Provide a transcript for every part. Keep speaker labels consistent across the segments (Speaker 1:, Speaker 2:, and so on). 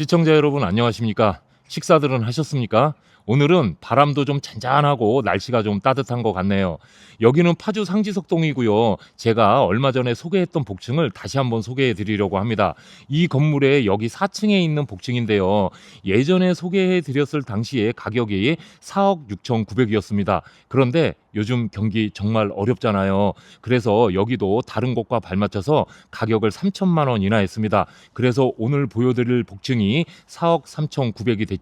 Speaker 1: 시청자 여러분 안녕하십니까? 식사들은 하셨습니까? 오늘은 바람도 좀 잔잔하고 날씨가 좀 따뜻한 것 같네요. 여기는 파주 상지석동이고요. 제가 얼마 전에 소개했던 복층을 다시 한번 소개해 드리려고 합니다. 이 건물에 여기 4층에 있는 복층인데요. 예전에 소개해 드렸을 당시에 가격이 4억 6,900이었습니다. 그런데 요즘 경기 정말 어렵잖아요. 그래서 여기도 다른 곳과 발맞춰서 가격을 3천만 원 인하했습니다. 그래서 오늘 보여드릴 복층이 4억 3,900이 됐죠.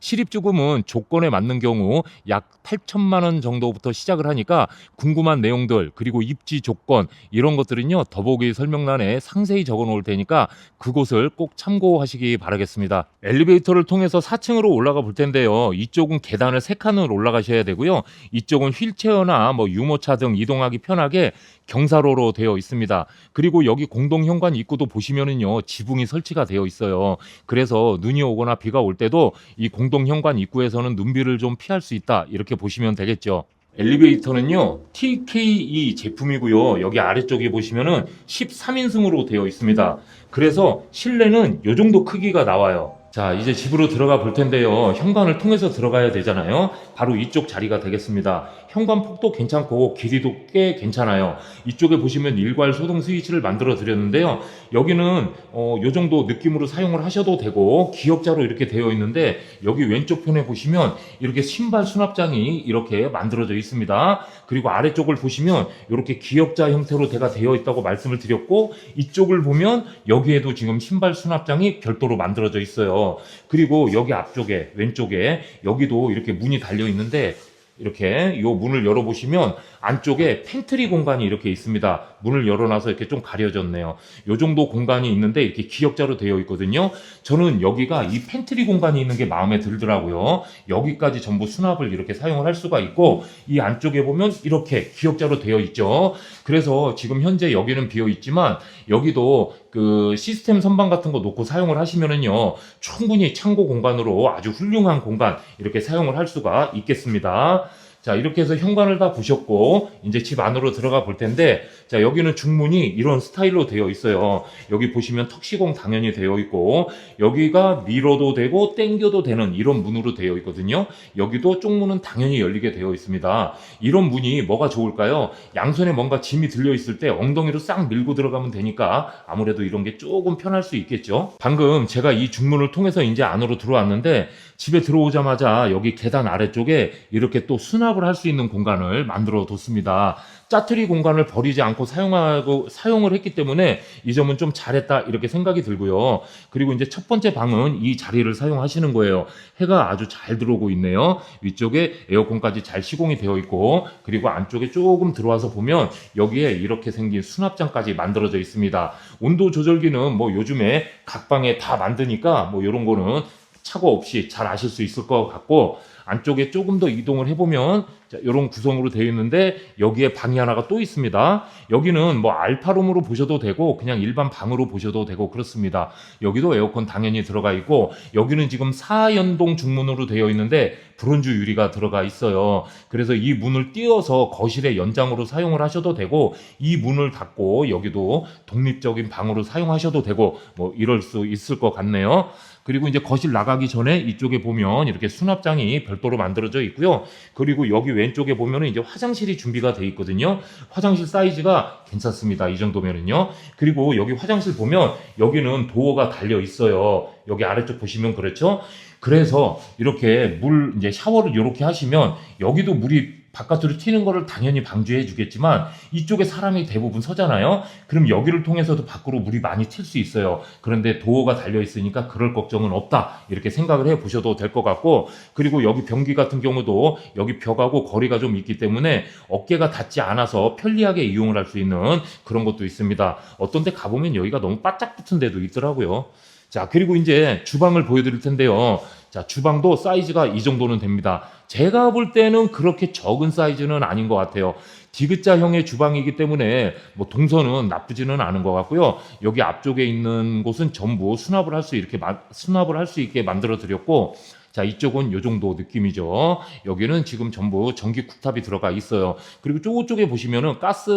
Speaker 1: 실입주금은 조건에 맞는 경우 약 8천만 원 정도부터 시작을 하니까 궁금한 내용들 그리고 입지 조건 이런 것들은요 더보기 설명란에 상세히 적어 놓을 테니까 그곳을 꼭 참고하시기 바라겠습니다. 엘리베이터를 통해서 4층으로 올라가 볼 텐데요. 이쪽은 계단을 3칸을 올라가셔야 되고요. 이쪽은 휠체어나 뭐 유모차 등 이동하기 편하게 경사로로 되어 있습니다. 그리고 여기 공동 현관 입구도 보시면은요 지붕이 설치가 되어 있어요. 그래서 눈이 오거나 비가 올 때도 이 공동 현관 입구에서는 눈비를 좀 피할 수 있다 이렇게 보시면 되겠죠. 엘리베이터는요 TKE 제품이고요. 여기 아래쪽에 보시면은 13인승으로 되어 있습니다. 그래서 실내는 이 정도 크기가 나와요. 자, 이제 집으로 들어가 볼 텐데요. 현관을 통해서 들어가야 되잖아요. 바로 이쪽 자리가 되겠습니다. 현관 폭도 괜찮고 길이도 꽤 괜찮아요. 이쪽에 보시면 일괄 소등 스위치를 만들어 드렸는데요. 여기는 어, 요 정도 느낌으로 사용을 하셔도 되고 기역자로 이렇게 되어 있는데 여기 왼쪽 편에 보시면 이렇게 신발 수납장이 이렇게 만들어져 있습니다. 그리고 아래쪽을 보시면 이렇게 기역자 형태로 대가 되어 있다고 말씀을 드렸고 이쪽을 보면 여기에도 지금 신발 수납장이 별도로 만들어져 있어요. 그리고 여기 앞쪽에 왼쪽에 여기도 이렇게 문이 달려 있는데 이렇게 이 문을 열어보시면 안쪽에 팬트리 공간이 이렇게 있습니다. 문을 열어놔서 이렇게 좀 가려졌네요. 요 정도 공간이 있는데 이렇게 기역자로 되어 있거든요. 저는 여기가 이 팬트리 공간이 있는 게 마음에 들더라고요. 여기까지 전부 수납을 이렇게 사용을 할 수가 있고 이 안쪽에 보면 이렇게 기역자로 되어 있죠. 그래서 지금 현재 여기는 비어 있지만 여기도 그 시스템 선반 같은 거 놓고 사용을 하시면은요 충분히 창고 공간으로 아주 훌륭한 공간 이렇게 사용을 할 수가 있겠습니다. 자, 이렇게 해서 현관을 다 보셨고, 이제 집 안으로 들어가 볼 텐데, 자, 여기는 중문이 이런 스타일로 되어 있어요. 여기 보시면 턱시공 당연히 되어 있고, 여기가 밀어도 되고, 땡겨도 되는 이런 문으로 되어 있거든요. 여기도 쪽문은 당연히 열리게 되어 있습니다. 이런 문이 뭐가 좋을까요? 양손에 뭔가 짐이 들려 있을 때 엉덩이로 싹 밀고 들어가면 되니까 아무래도 이런 게 조금 편할 수 있겠죠. 방금 제가 이 중문을 통해서 이제 안으로 들어왔는데, 집에 들어오자마자 여기 계단 아래쪽에 이렇게 또 수납 을 할 수 있는 공간을 만들어 뒀습니다. 짜투리 공간을 버리지 않고 사용하고 사용을 했기 때문에 이 점은 좀 잘했다 이렇게 생각이 들고요. 그리고 이제 첫 번째 방은 이 자리를 사용하시는 거예요. 해가 아주 잘 들어오고 있네요. 위쪽에 에어컨까지 잘 시공이 되어 있고 그리고 안쪽에 조금 들어와서 보면 여기에 이렇게 생긴 수납장까지 만들어져 있습니다. 온도 조절기는 뭐 요즘에 각 방에 다 만드니까 뭐 이런 거는 착오 없이 잘 아실 수 있을 것 같고 안쪽에 조금 더 이동을 해보면 이런 구성으로 되어 있는데 여기에 방이 하나가 또 있습니다. 여기는 뭐 알파룸으로 보셔도 되고 그냥 일반 방으로 보셔도 되고 그렇습니다. 여기도 에어컨 당연히 들어가 있고 여기는 지금 4연동 중문으로 되어 있는데 브론즈 유리가 들어가 있어요. 그래서 이 문을 띄어서 거실의 연장으로 사용을 하셔도 되고 이 문을 닫고 여기도 독립적인 방으로 사용하셔도 되고 뭐 이럴 수 있을 것 같네요. 그리고 이제 거실 나가기 전에 이쪽에 보면 이렇게 수납장이 별도로 만들어져 있고요. 그리고 여기 왼쪽에 보면은 이제 화장실이 준비가 돼 있거든요. 화장실 사이즈가 괜찮습니다. 이 정도면은요. 그리고 여기 화장실 보면 여기는 도어가 달려 있어요. 여기 아래쪽 보시면 그렇죠. 그래서 이렇게 물 이제 샤워를 이렇게 하시면 여기도 물이 바깥으로 튀는 거를 당연히 방지해 주겠지만 이쪽에 사람이 대부분 서잖아요. 그럼 여기를 통해서도 밖으로 물이 많이 튈 수 있어요. 그런데 도어가 달려 있으니까 그럴 걱정은 없다. 이렇게 생각을 해 보셔도 될 것 같고 그리고 여기 변기 같은 경우도 여기 벽하고 거리가 좀 있기 때문에 어깨가 닿지 않아서 편리하게 이용을 할 수 있는 그런 것도 있습니다. 어떤 데 가보면 여기가 너무 바짝 붙은 데도 있더라고요. 자, 그리고 이제 주방을 보여드릴 텐데요. 자, 주방도 사이즈가 이 정도는 됩니다. 제가 볼 때는 그렇게 적은 사이즈는 아닌 것 같아요. 디귿자형의 주방이기 때문에 뭐 동선은 나쁘지는 않은 것 같고요. 여기 앞쪽에 있는 곳은 전부 수납을 할 수 이렇게 마- 수납을 할 수 있게 만들어 드렸고 자, 이쪽은 요 정도 느낌이죠. 여기는 지금 전부 전기 쿡탑이 들어가 있어요. 그리고 저쪽에 보시면은 가스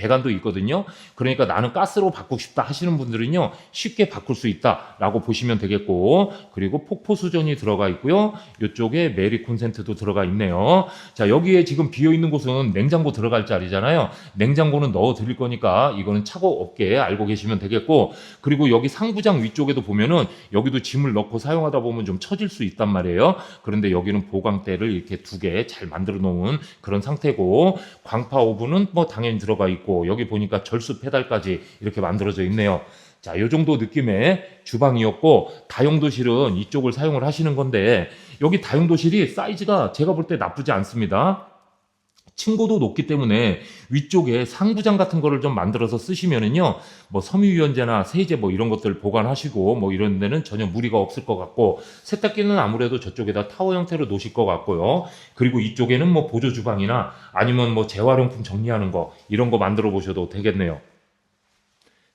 Speaker 1: 배관도 있거든요. 그러니까 나는 가스로 바꾸고 싶다 하시는 분들은요, 쉽게 바꿀 수 있다라고 보시면 되겠고, 그리고 폭포 수전이 들어가 있고요. 이쪽에 메리 콘센트도 들어가 있네요. 자, 여기에 지금 비어 있는 곳은 냉장고 들어갈 자리잖아요. 냉장고는 넣어 드릴 거니까 이거는 차고 없게 알고 계시면 되겠고, 그리고 여기 상부장 위쪽에도 보면은 여기도 짐을 넣고 사용하다 보면 좀 처질 수 있단 말이에요. 그런데 여기는 보강대를 이렇게 두 개 잘 만들어 놓은 그런 상태고, 광파 오븐은 뭐 당연히 들어가 있고, 여기 보니까 절수 페달까지 이렇게 만들어져 있네요. 자, 요 정도 느낌의 주방이었고, 다용도실은 이쪽을 사용을 하시는 건데, 여기 다용도실이 사이즈가 제가 볼 때 나쁘지 않습니다. 층고도 높기 때문에 위쪽에 상부장 같은 거를 좀 만들어서 쓰시면은요, 뭐 섬유유연제나 세제 뭐 이런 것들 보관하시고 뭐 이런 데는 전혀 무리가 없을 것 같고, 세탁기는 아무래도 저쪽에다 타워 형태로 놓으실 것 같고요. 그리고 이쪽에는 뭐 보조 주방이나 아니면 뭐 재활용품 정리하는 거 이런 거 만들어 보셔도 되겠네요.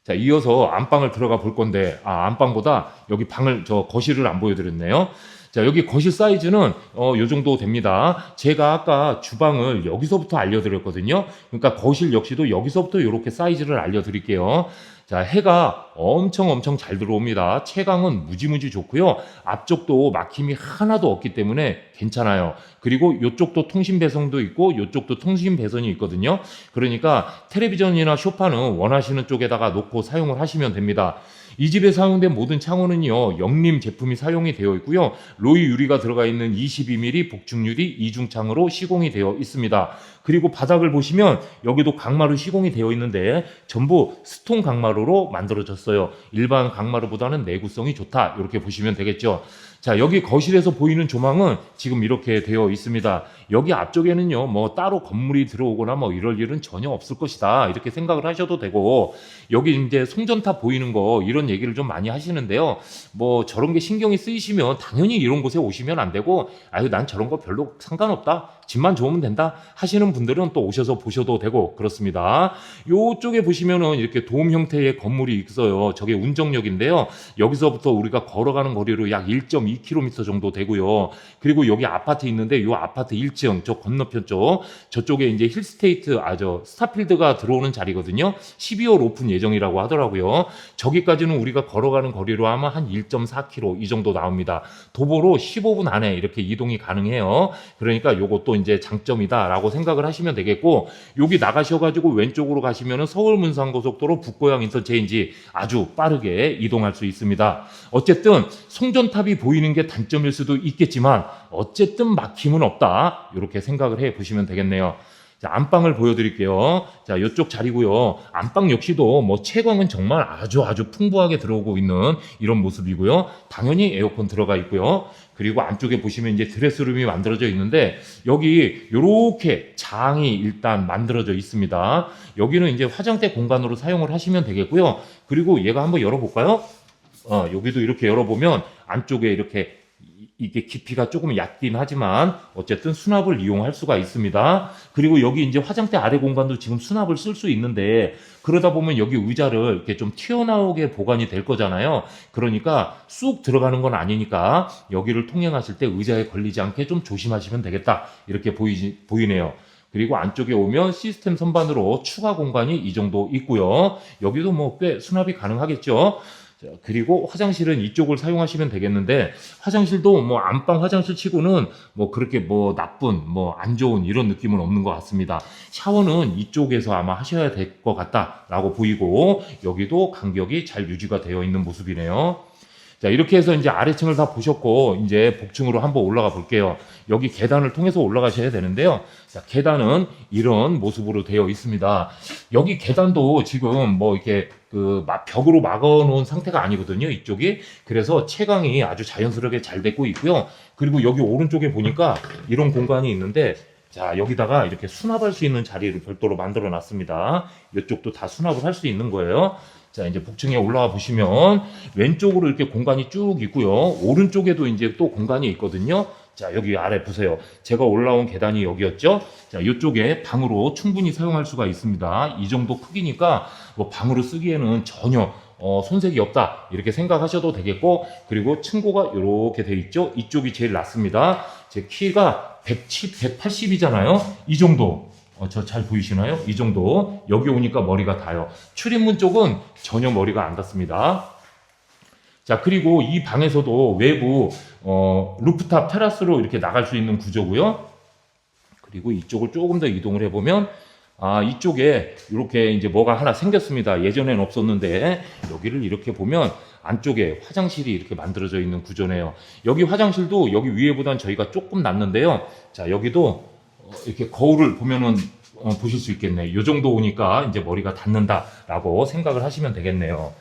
Speaker 1: 자, 이어서 안방을 들어가 볼 건데, 아, 안방보다 여기 방을, 저 거실을 안 보여드렸네요. 자, 여기 거실 사이즈는, 어, 요 정도 됩니다. 제가 아까 주방을 여기서부터 알려드렸거든요. 그러니까 거실 역시도 여기서부터 이렇게 사이즈를 알려드릴게요. 자, 해가 엄청 엄청 잘 들어옵니다. 채광은 무지무지 좋고요. 앞쪽도 막힘이 하나도 없기 때문에 괜찮아요. 그리고 이쪽도 통신 배송도 있고 이쪽도 통신 배선이 있거든요. 그러니까 텔레비전이나 쇼파는 원하시는 쪽에다가 놓고 사용을 하시면 됩니다. 이 집에 사용된 모든 창호는요, 영림 제품이 사용이 되어 있고요. 로이 유리가 들어가 있는 22mm 복층유리 이중창으로 시공이 되어 있습니다. 그리고 바닥을 보시면 여기도 강마루 시공이 되어 있는데 전부 스톤 강마루로 만들어졌어요. 일반 강마루보다는 내구성이 좋다. 이렇게 보시면 되겠죠. 자, 여기 거실에서 보이는 조망은 지금 이렇게 되어 있습니다. 여기 앞쪽에는요, 뭐 따로 건물이 들어오거나 뭐 이럴 일은 전혀 없을 것이다. 이렇게 생각을 하셔도 되고, 여기 이제 송전탑 보이는 거 이런 얘기를 좀 많이 하시는데요. 뭐 저런 게 신경이 쓰이시면 당연히 이런 곳에 오시면 안 되고, 아유, 난 저런 거 별로 상관없다. 집만 좋으면 된다. 하시는 분들은 또 오셔서 보셔도 되고, 그렇습니다. 요쪽에 보시면은 이렇게 돔 형태의 건물이 있어요. 저게 운정역인데요. 여기서부터 우리가 걸어가는 거리로 약 1.2km 정도 되고요. 그리고 여기 아파트 있는데 요 아파트 1층 저 건너편 쪽 저쪽에 이제 힐스테이트 아 저 스타필드가 들어오는 자리거든요. 12월 오픈 예정이라고 하더라고요. 저기까지는 우리가 걸어가는 거리로 하면 한 1.4km 이 정도 나옵니다. 도보로 15분 안에 이렇게 이동이 가능해요. 그러니까 요것도 이제 장점이다라고 생각을 하시면 되겠고 여기 나가셔가지고 왼쪽으로 가시면은 서울 문산고속도로 북고양 인터체인지 아주 빠르게 이동할 수 있습니다. 어쨌든 송전탑이 보이 는 게 단점일 수도 있겠지만 어쨌든 막힘은 없다 이렇게 생각을 해 보시면 되겠네요. 자, 안방을 보여드릴게요. 자, 이쪽 자리고요. 안방 역시도 뭐 채광은 정말 아주 아주 풍부하게 들어오고 있는 이런 모습이고요. 당연히 에어컨 들어가 있고요. 그리고 안쪽에 보시면 이제 드레스룸이 만들어져 있는데 여기 요렇게 장이 일단 만들어져 있습니다. 여기는 이제 화장대 공간으로 사용을 하시면 되겠고요. 그리고 얘가 한번 열어볼까요? 어, 여기도 이렇게 열어보면 안쪽에 이렇게 이- 이게 깊이가 조금 얕긴 하지만 어쨌든 수납을 이용할 수가 있습니다. 그리고 여기 이제 화장대 아래 공간도 지금 수납을 쓸 수 있는데 그러다 보면 여기 의자를 이렇게 좀 튀어나오게 보관이 될 거잖아요. 그러니까 쑥 들어가는 건 아니니까 여기를 통행하실 때 의자에 걸리지 않게 좀 조심하시면 되겠다. 이렇게 보이지, 보이네요. 그리고 안쪽에 오면 시스템 선반으로 추가 공간이 이 정도 있고요. 여기도 뭐 꽤 수납이 가능하겠죠. 자, 그리고 화장실은 이쪽을 사용하시면 되겠는데 화장실도 뭐 안방 화장실 치고는 뭐 그렇게 뭐 나쁜 뭐 안 좋은 이런 느낌은 없는 것 같습니다. 샤워는 이쪽에서 아마 하셔야 될 것 같다라고 보이고 여기도 간격이 잘 유지가 되어 있는 모습이네요. 자, 이렇게 해서 이제 아래층을 다 보셨고, 이제 복층으로 한번 올라가 볼게요. 여기 계단을 통해서 올라가셔야 되는데요. 자, 계단은 이런 모습으로 되어 있습니다. 여기 계단도 지금 뭐 이렇게 그막 벽으로 막아 놓은 상태가 아니거든요. 이쪽이. 그래서 채광이 아주 자연스럽게 잘 되고 있고요. 그리고 여기 오른쪽에 보니까 이런 공간이 있는데 자, 여기다가 이렇게 수납할 수 있는 자리를 별도로 만들어 놨습니다. 이쪽도 다 수납을 할 수 있는 거예요. 자, 이제 북층에 올라와 보시면 왼쪽으로 이렇게 공간이 쭉 있고요. 오른쪽에도 이제 또 공간이 있거든요. 자, 여기 아래 보세요. 제가 올라온 계단이 여기였죠. 자, 이쪽에 방으로 충분히 사용할 수가 있습니다. 이 정도 크기니까 뭐 방으로 쓰기에는 전혀 어, 손색이 없다. 이렇게 생각하셔도 되겠고, 그리고 층고가 이렇게 돼 있죠. 이쪽이 제일 낮습니다. 제 키가 170, 180이잖아요. 이 정도. 어, 저 잘 보이시나요? 이 정도. 여기 오니까 머리가 닿아요. 출입문 쪽은 전혀 머리가 안 닿습니다. 자, 그리고 이 방에서도 외부, 어, 루프탑 테라스로 이렇게 나갈 수 있는 구조고요. 그리고 이쪽을 조금 더 이동을 해보면, 아, 이쪽에 이렇게 이제 뭐가 하나 생겼습니다. 예전엔 없었는데, 여기를 이렇게 보면 안쪽에 화장실이 이렇게 만들어져 있는 구조네요. 여기 화장실도 여기 위에보단 저희가 조금 낮는데요. 자, 여기도 어, 이렇게 거울을 보면은 어, 보실 수 있겠네요. 이 정도 오니까 이제 머리가 닿는다라고 생각을 하시면 되겠네요.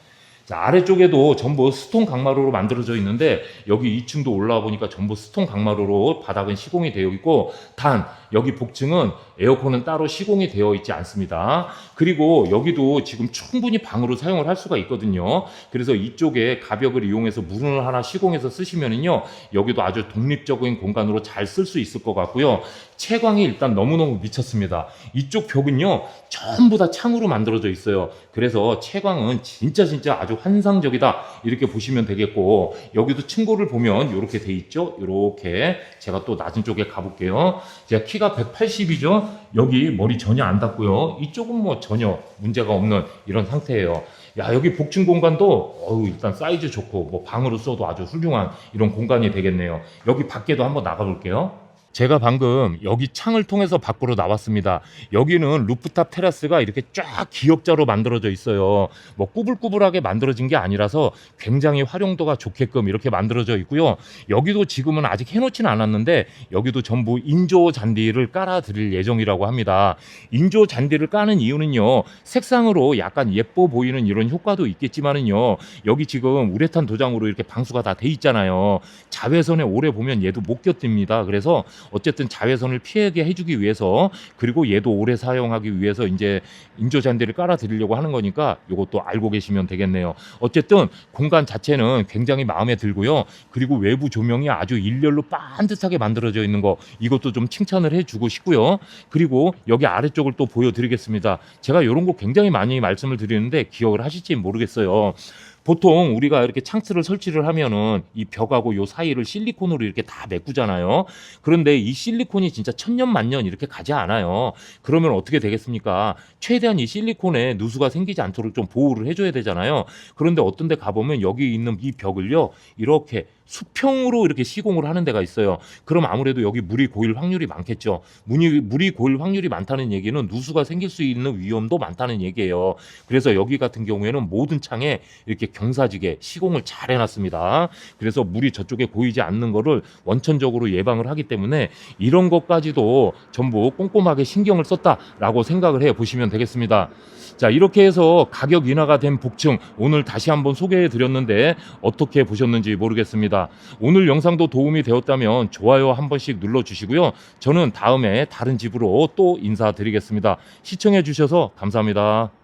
Speaker 1: 자, 아래쪽에도 전부 스톤 강마루로 만들어져 있는데 여기 2층도 올라와 보니까 전부 스톤 강마루로 바닥은 시공이 되어 있고 단 여기 복층은 에어컨은 따로 시공이 되어 있지 않습니다. 그리고 여기도 지금 충분히 방으로 사용을 할 수가 있거든요. 그래서 이쪽에 가벽을 이용해서 문을 하나 시공해서 쓰시면은요. 여기도 아주 독립적인 공간으로 잘 쓸 수 있을 것 같고요. 채광이 일단 너무너무 미쳤습니다. 이쪽 벽은요. 전부 다 창으로 만들어져 있어요. 그래서 채광은 진짜 진짜 아주 환상적이다. 이렇게 보시면 되겠고 여기도 층고를 보면 이렇게 돼 있죠. 이렇게 제가 또 낮은 쪽에 가볼게요. 제가 키가 180이죠. 여기 머리 전혀 안 닿고요. 이쪽은 뭐 전혀 문제가 없는 이런 상태예요. 야 여기 복층 공간도 어우 일단 사이즈 좋고 뭐 방으로 써도 아주 훌륭한 이런 공간이 되겠네요. 여기 밖에도 한번 나가 볼게요. 제가 방금 여기 창을 통해서 밖으로 나왔습니다. 여기는 루프탑 테라스가 이렇게 쫙 기역자로 만들어져 있어요. 뭐 꾸불꾸불하게 만들어진 게 아니라서 굉장히 활용도가 좋게끔 이렇게 만들어져 있고요. 여기도 지금은 아직 해놓지는 않았는데 여기도 전부 인조 잔디를 깔아 드릴 예정이라고 합니다. 인조 잔디를 까는 이유는요. 색상으로 약간 예뻐 보이는 이런 효과도 있겠지만은요. 여기 지금 우레탄 도장으로 이렇게 방수가 다 돼 있잖아요. 자외선에 오래 보면 얘도 못 견딥니다. 그래서 어쨌든 자외선을 피하게 해주기 위해서 그리고 얘도 오래 사용하기 위해서 이제 인조 잔디를 깔아 드리려고 하는 거니까 이것도 알고 계시면 되겠네요. 어쨌든 공간 자체는 굉장히 마음에 들고요. 그리고 외부 조명이 아주 일렬로 반듯하게 만들어져 있는 거 이것도 좀 칭찬을 해주고 싶고요. 그리고 여기 아래쪽을 또 보여드리겠습니다. 제가 이런 거 굉장히 많이 말씀을 드리는데 기억을 하실지 모르겠어요. 보통 우리가 이렇게 창틀을 설치를 하면은 이 벽하고 요 사이를 실리콘으로 이렇게 다 메꾸잖아요. 그런데 이 실리콘이 진짜 천년 만년 이렇게 가지 않아요. 그러면 어떻게 되겠습니까? 최대한 이 실리콘에 누수가 생기지 않도록 좀 보호를 해줘야 되잖아요. 그런데 어떤 데 가보면 여기 있는 이 벽을요, 이렇게 수평으로 이렇게 시공을 하는 데가 있어요. 그럼 아무래도 여기 물이 고일 확률이 많겠죠. 물이, 물이 고일 확률이 많다는 얘기는 누수가 생길 수 있는 위험도 많다는 얘기예요. 그래서 여기 같은 경우에는 모든 창에 이렇게 경사지게 시공을 잘 해놨습니다. 그래서 물이 저쪽에 고이지 않는 거를 원천적으로 예방을 하기 때문에 이런 것까지도 전부 꼼꼼하게 신경을 썼다라고 생각을 해 보시면 되겠습니다. 자, 이렇게 해서 가격 인하가 된 복층 오늘 다시 한번 소개해 드렸는데 어떻게 보셨는지 모르겠 습니다. 오늘 영상도 도움이 되었다면 좋아요 한 번씩 눌러 주시고요. 저는 다음에 다른 집으로 또 인사드리겠습니다. 시청해 주셔서 감사합니다.